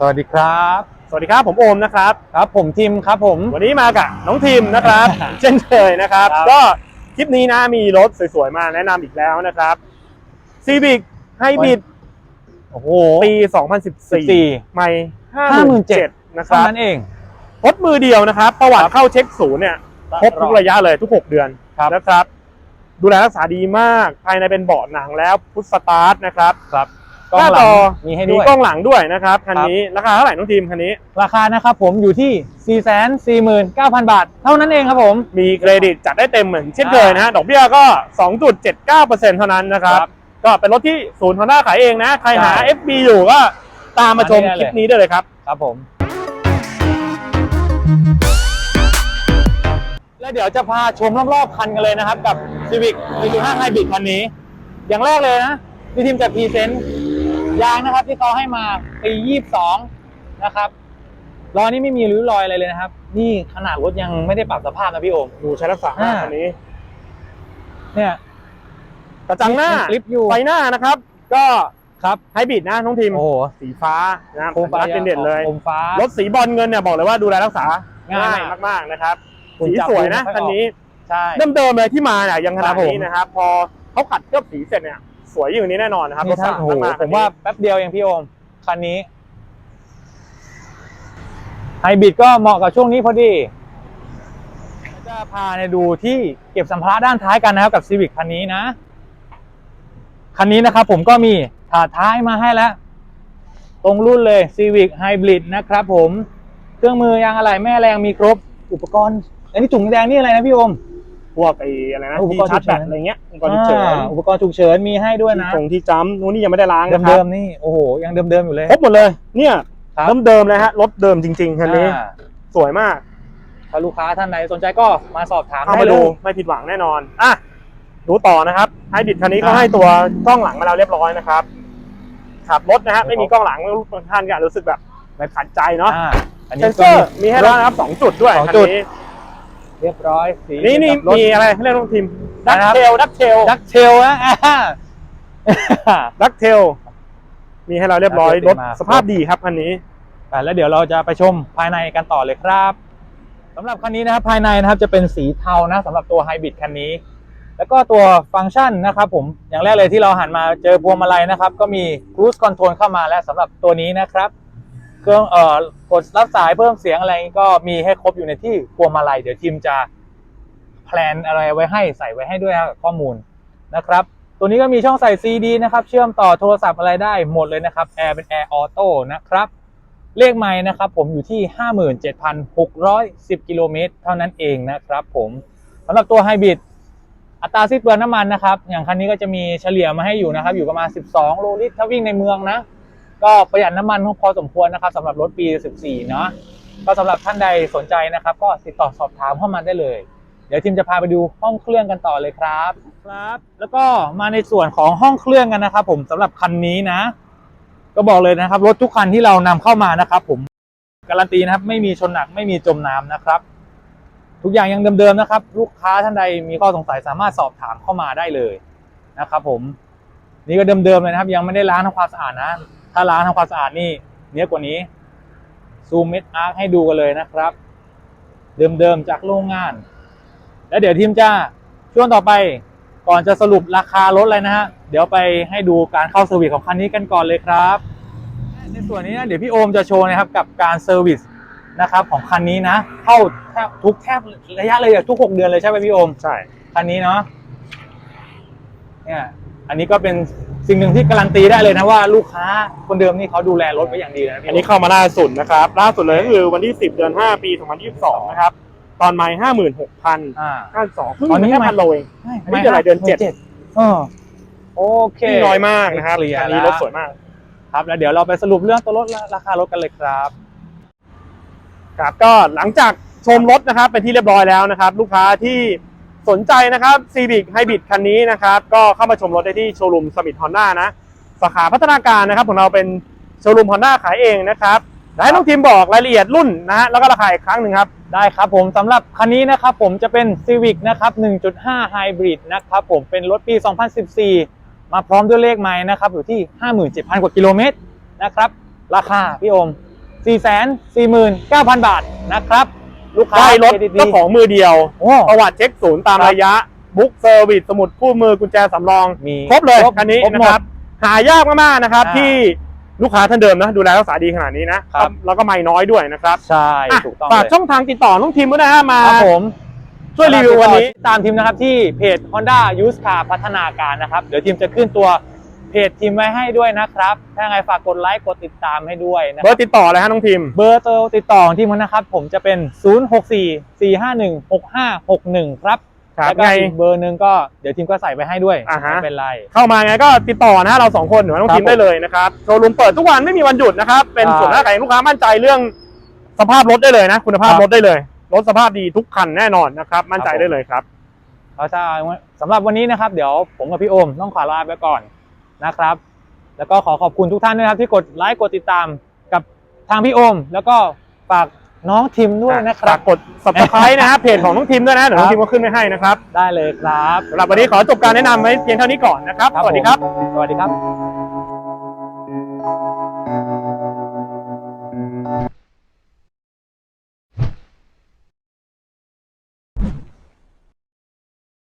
สวัสดีครับ สวัสดีครับผมโอมนะครับ ครับผมทิมครับผม วันนี้มากับน้องทีมนะครับ เช่นเคยนะครับครับ ก็คลิปนี้นะมีรถสวยๆมาแนะนำอีกแล้วนะครับ Civic Hybrid โอ้โหปี 2014 ใหม่57,000นะคเท่ารับนั้นเองรถมือเดียวนะครับ ประวัติครับเข้าเช็คศูนย์เนี่ยครบทุกระยะเลยทุก 6 เดือนครับนะครับ ดูแลรักษาดีมากภายในเป็นเบาะหนังแล้วพุทสตาร์ทนะครับครับ กหล้องน้าหลัจงอมีให้มีด้วยกล้องหลังด้วยนะครับคันนี้ราคาเท่าไหร่น้องทีมคันนี้ ราคานะครับผมอยู่ที่ 4 4 9 0 0 0 บาท เท่านั้นเองครับผมมีเครดิตจัดได้เต็มเหมือนเช่นเคยนะฮะดอกเบี้ยก็ 2.79%เท่านั้นนะครับครับก็เป็นรถที่ศูนย์ฮอนด้าขายเองนะใครหาใช่ FB อยู่ก็ตามมาชมมาคเนี่ยลิปนี้ได้เลยครับครับผมแล้วเดี๋ยวจะพาชมรอบๆคันกันเลยนะครับ กับ Civic 1.5 Hybrid คันนี้ อย่างแรกเลยนะพี่ทีมจะพรีเซนต์ ยางนะครับที่เขาให้มาปี22นะครับล้อนี้ไม่มีริ้วรอยอะไรเลยนะครับ นี่ขนาดรถยังไม่ได้ปรับสภาพนะพี่โอม ดูใช้รักษาอ่า คันนี้เนี่ย กระจังหน้าคลิปอยู่ ไฟหน้านะครับ ก็ครับไฮบริดนะน้องทีมโอ้โหสีฟ้านะครับโคมฟ้าสัญลักษณ์เด่นๆเลย โคมฟ้า รถสีบอลเงินเนี่ยบอกเลยว่าดูแลรักษาง่าย ง่ายมากๆนะครับคุณสีจับสวยนะดูไม่ค่อยคันนี้ใช่ เดิมๆเลยที่มาเนี่ยยังขนาดครับผมนี้นะครับ พอเขาขัดเคลือบสีเสร็จเนี่ย สวยอยู่างนี้แน่นอนนะครับรนี่ถถ้าสะอาดโอ้โหมากๆผมว่าแป๊บเดียวเองพี่โอมคันนี้ไฮบริดก็เหมาะกับช่วงนี้พอดีจะพาในดูที่เก็บสัมภาระด้านท้ายกันนะครับกับ Civic คันนี้นะ คันนี้นะครับผมก็มีถาดท้ายมาให้แล้ว ตรงรุ่นเลย Civic Hybrid นะครับผม เครื่องมือยางอะไหล่แม่แรงมีครบอุปกรณ์ อันนี้ถุงแดงนี่อะไรนะพี่โอม พวกไอ้อะไรนะอุปที่กรณ์ชาร์จแบตฉุกเฉิน อะไรเงี้ยอุปกรณ์ฉุกเฉินอ่าอุปกรณ์ฉุกเฉินมีให้ด้วยนะที่ตรงที่จ้ำนู้นนี่ยังไม่ได้ล้างนะครัเดิบมๆนี่โอ้โหยังเดิมๆอยู่เลย ครบหมดเลย เนี่ยครับ เดิมๆเลยฮะรถเดิมจริงๆคันนี้อ่าสวยมากถ้าลูกค้าท่านใดสนใจก็มาสอบถามเข้าได้มาเลดูย ไม่ผิดหวังแน่นอนอะดูต่อนะครับไฮบริดคันนี้ก็อ่าให้ตัวกล้องหลังมาแล้วเรียบร้อยนะครับขับรถนะฮะครับไม่มีกล้องหลังบางท่านก็อาจรู้สึกแบบไม่ขัดใจเนาะอ่าอันเซนี้นเซอร์มีให้แล้วนะครับสองจุดด้วยสองคันจุด นี้ เรียบร้อยสีนี่นี่รถมีอะไรให้เรียกน้องทีมดักนะครับเทลดักเทลดักเทลนะอ่าดักเทลมีให้เราเรียบร้อยดักเทลรถมาสภาพดีครับคันนี้อะแล้วเดี๋ยวเราจะไปชมภายในกันต่อเลยครับสำหรับคันนี้นะครับภายในนะครับจะเป็นสีเทานะสำหรับตัวไฮบริดคันนี้ แล้วก็ตัวฟังก์ชันนะครับผมอย่างแรกเลยที่เราหันมาเจอพวงมาลัยนะครับ ก็มี cruise control เข้ามาแล้วสำหรับตัวนี้นะครับ เครื่องเอ่อกดรับสายเพิ่มเสียงอะไรก็มีให้ครบอยู่ในที่พวงมาลัยเดี๋ยวทีมจะแพลนอะไรไว้ให้ใส่ไว้ให้ด้วยข้อมูลนะครับ ตัวนี้ก็มีช่องใส่ CD นะครับ เชื่อมต่อโทรศัพท์อะไรได้หมดเลยนะครับแอร์เป็นแอร์ออโต้นะครับเลขไม้นะครับผมอยู่ที่ 57,610 กิโลเมตรเท่านั้นเองนะครับผมสำหรับตัวไฮบริดอัตราสิ้นเปลืองน้ำมันนะครับ อย่างคันนี้ก็จะมีเฉลี่ยมาให้อยู่นะครับ อยู่ประมาณ 12 โลลิตรถ้าวิ่งในเมืองนะ ก็ประหยัดน้ำมันพอสมควรนะครับสำหรับรถปี 14 เนาะก็สำหรับท่านใดสนใจนะครับ ก็ติดต่อสอบถามเข้ามาได้เลย เดี๋ยวทีมจะพาไปดูห้องเครื่องกันต่อเลยครับครับ แล้วก็มาในส่วนของห้องเครื่องกันนะครับ ผมสำหรับคันนี้นะ ก็บอกเลยนะครับ รถทุกคันที่เรานำเข้ามานะครับ ผมการันตีนะครับ ไม่มีชนหนักไม่มีจมน้ำนะครับ ทุกอย่างยังเดิมๆนะครับ ลูกค้าท่านใดมีข้อสงสัยสามารถสอบถามเข้ามาได้เลยนะครับ ผม นี่ก็เดิมๆเลยนะครับ ยังไม่ได้ล้างทำความสะอาดนะ ถ้าล้างทำความสะอาดนี่เนี้ยกว่านี้ ซูมเม็ดอาร์คให้ดูกันเลยนะครับ เดิมๆจากโรงงาน แล้วเดี๋ยวทีมจะช่วงต่อไปก่อนจะสรุปราคารถเลยนะฮะ เดี๋ยวไปให้ดูการเข้าเซอร์วิสของคันนี้กันก่อนเลยครับ ในส่วนนี้นะเดี๋ยวพี่โอมจะโชว์นะครับกับการเซอร์วิสนะครับของคันนี้นะเข้าแทบทุกแทบระยะเลยอะทุก 6 เดือนเลยใช่ไหมพี่โอม ใช่ คันนี้เนาะเนี่ยอันนี้ก็เป็น สิ่งหนึ่งที่การันตีได้เลยนะว่าลูกค้าคนเดิมนี่เขาดูแลรถไว้อย่างดีเลยนะพี่อันนี้เข้ามาล่าสุดนะครับ ล่าสุดเลยก็คือวันที่ 10 เดือน 5 ปี 2022 นะครับ ตอนไม่56,000อ่า92เพิ่งตอนนี้แค่ไม่พันโลเองอันนี้ไม่เดือนอะไรเดือนเจ็ด เออโอเค ที่น้อยมากนะครับเคลียร์อันนี้แล้ว รถสวยมาก ครับแล้วเดี๋ยวเราไปสรุปเรื่องตัวรถและราคารถกันเลยครับ ครับก็หลังจากชมรถนะครับเป็นที่เรียบร้อยแล้วนะครับ ลูกค้าที่ สนใจนะครับ Civic Hybrid คันนี้นะครับก็เข้ามาชมรถได้ที่โชว์รูมสมิธฮอนด้านะสาขาพัฒนาการนะครับของเราเป็นโชว์รูมฮอนด้าขายเองนะครับให้น้องทีมบอกรายละเอียดรุ่นนะฮะแล้วก็ราคาอีกครั้งหนึ่งครับ ได้ครับผมสำหรับคันนี้นะครับผมจะเป็น Civic นะครับ 1.5 Hybrid นะครับผมเป็นรถปี 2014 มาพร้อมด้วยเลขไม้นะครับอยู่ที่ 57,000 กว่ากิโลเมตรนะครับ ราคาพี่โอม 449,000 บาทนะครับ ลูกค้าได้รถเครดิตดีเจ้าของมือเดียวโอ้ประวัติเช็คศูนย์ตามครับระยะ บุ๊กเซอร์วิสสมุดคู่มือกุญแจสำรองมีครบเลยครบคันนี้ครบหมดนะครับ หายากมากๆนะครับอ่าที่ลูกค้าท่านเดิมนะ ดูแลรักษาดีขนาดนี้นะครับ แล้วก็ไม่น้อยด้วยนะครับ ใช่อะถูกต้องฝากเลยช่องทางติดต่อน้องทีมด้วยนะฮะมาครับผมช่วยรีวิววันนี้ตามทีมนะครับที่เพจ Honda Used Car พัฒนาการนะครับ เดี๋ยวทีมจะขึ้นตัวเพ จทีมไว้ให้ด้วยนะครับ ถ้าไงฝากกดไลค์กดติดตามให้ด้วยนะเบคอรับร์ติดต่อเลยฮะน้องทีมเบอร์โทรติดต่อของทีมนะครับ ผมจะเป็น 0644516561 ครับครับแล้วก็ไง อีกเบอร์หนึ่งก็เดี๋ยวทีมก็ใส่ไปให้ด้วยอ่าฮะ ไม่เป็นไร เข้ามาไงก็ติดต่อนะฮะเราสองคนหรือว่าน้องครับทีมได้เลยนะครับโชว์รูมเปิดทุกวันไม่มีวันหยุดนะครับ เป็นใช่ส่วนถ้าใครลูกค้ามั่นใจเรื่องสภาพรถได้เลยนะ คุณภาพครับ รถได้เลยรถสภาพดีทุกคันแน่นอนนะครับ มั่นใจครับผมได้เลยครับ เอาถ้าสำหรับวันนี้นะครับ เดี๋ยวผมกับพี่โอมต้องขอลาไปก่อน นะครับ แล้วก็ขอขอบคุณทุกท่านด้วยนะครับที่กดไลค์กดติดตามกับทางพี่โอม แล้วก็ฝากน้องทิมด้วยนะครัฝาบกกด subscribe นะฮะเพจของน้องทีมด้วยนะเดี๋ยวน้องครับทีมก็ขึ้นไม่ให้นะครับ ได้เลยครับสำหรับวันนี้ขอจบการแนะนำไว้เพียงเท่านี้ก่อนนะครับ สวัสดีครับผมสวัสดีครับ